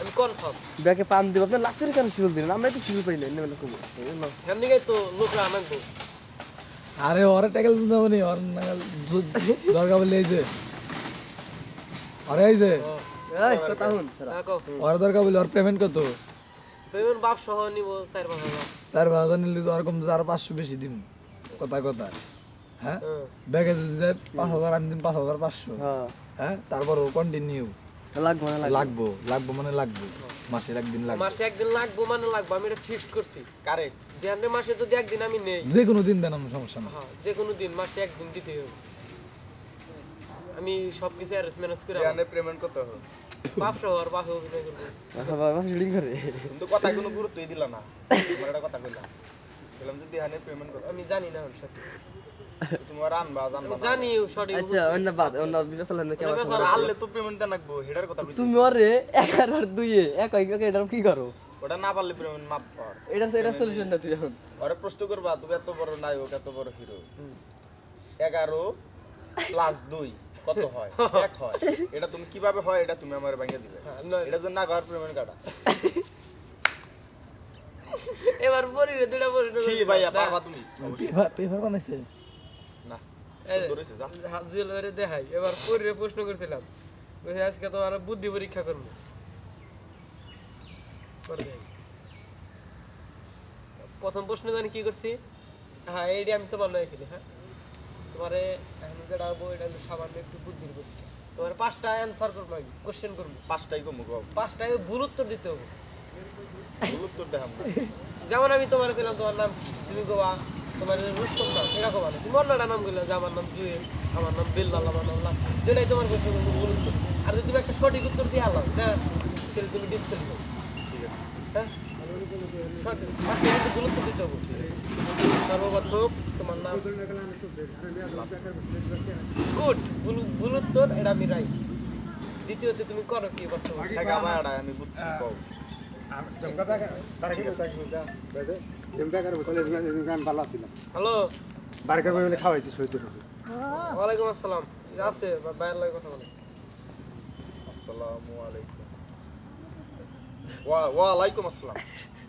আমি পান দিব আপনার কেন দিলেন আমরা তো বেলা কমো তো লোকরা আরে ওরে দিতে হবে নি ওর নাগাল দরকার বলে এই যে। আরে এই যে। এই কথা হুন সারা। হ্যাঁ ওর দরকার বলে ওর পেমেন্ট কত? পেমেন্ট বাপ সহ নিব চার পাঁচ হাজার। চার পাঁচ হাজার নিলে তো ওরকম চার পাঁচশো বেশি দিম। কথা কথা। হ্যাঁ? হ্যাঁ। ব্যাগে যদি দেয় পাঁচ হাজার আমি দিন পাঁচ হাজার পাঁচশো। হ্যাঁ। হ্যাঁ? তারপর কন্টিনিউ লাগবো না লাগবো? লাগবো মানে লাগবে। মাসের একদিন লাগবে। মাসে একদিন লাগবো মানে লাগবো আমি এটা ফিক্সড করছি। কারে দেড় মাসে যদি একদিন আমি নেই। যে কোনো দিন দেন আমার সমস্যা না হ্যাঁ যে কোনো দিন মাসে একদিন দিতে হবে। আমি সব কিছু অ্যারেঞ্জ ম্যানেজ করে ধ্যানের পেমেন্ট কত হলো বাপ সহ আর বাপে অভিনয় করব। বাবা শিউলিং করে। কিন্তু কথা কোনো গুরুত্বই দিল না। তোমার একটা কথা কইলাম। বললাম যে ধ্যানের পেমেন্ট কত আমি জানি না ওর আচ্ছা তুমি ওরে এগারো আর দুইয়ে এক এক এক এটার কি করো? ওটা না পারলে পেমেন্ট মাপ কর। এটা এটা সলিউশন না তুই এখন। ওরে প্রশ্ন করবা তুমি এত বড় নায়ক এত বড় হিরো এগারো প্লাস দুই কত হয়? এক হয়। এটা তুমি কীভাবে হয় এটা তুমি আমার ভাঙিয়ে দিবে। হ্যাঁ, এটা জন্য না ঘর পেমেন্ট কাটা এবার পরি রে দুটা পরি কি ভাইয়া পারবা তুমি? পেপার বানাইছে? দেখাই। এবার পরি প্রশ্ন করছিলাম আজকে তো আর বুদ্ধি পরীক্ষা করব। প্রথম প্রশ্ন জানি কি করছি? হ্যাঁ এইটি আমি তোমার নয় খেলি হ্যাঁ? তোমারে এখন যেটা এটা হলো সামান্য একটু বুদ্ধির পরীক্ষা। তোমার পাঁচটা অ্যান্সার করব আমি কোশ্চেন করব। পাঁচটাই কমু গো পাঁচটায় ভুল উত্তর দিতে হবে। ভুল উত্তর দেখাম না। যেমন আমি তোমার কইলাম তোমার নাম কি? তুমি গোয়া তোমার এরকম তুমি অন্যটা নাম কইলা যে আমার নাম জুয়েল আমার নাম বিল্লাল আমার নাম লাল। তোমার কাছে ভুল উত্তর আর যদি তুমি একটা সঠিক উত্তর দিয়ে আলাম হ্যাঁ তাহলে তুমি ডিসকাল করো। ঠিক আছে। হ্যাঁ? সঠিক কিন্তু ভুল উত্তর দিতে হবে। সর্বপ্রথম তোমার নাম। গুড ভুল ভুল উত্তর এটা আমি রাইট দ্বিতীয়তে তুমি করো কি বর্তমানে? আমি বুঝছি কও। হ্যালো বারকার বলে খাওয়াইছি সৈত ওয়ালাইকুম আসসালাম আছে বাইরের লাগে কথা বলে। আসসালামু আলাইকুম ওয়া ওয়ালাইকুম আসসালাম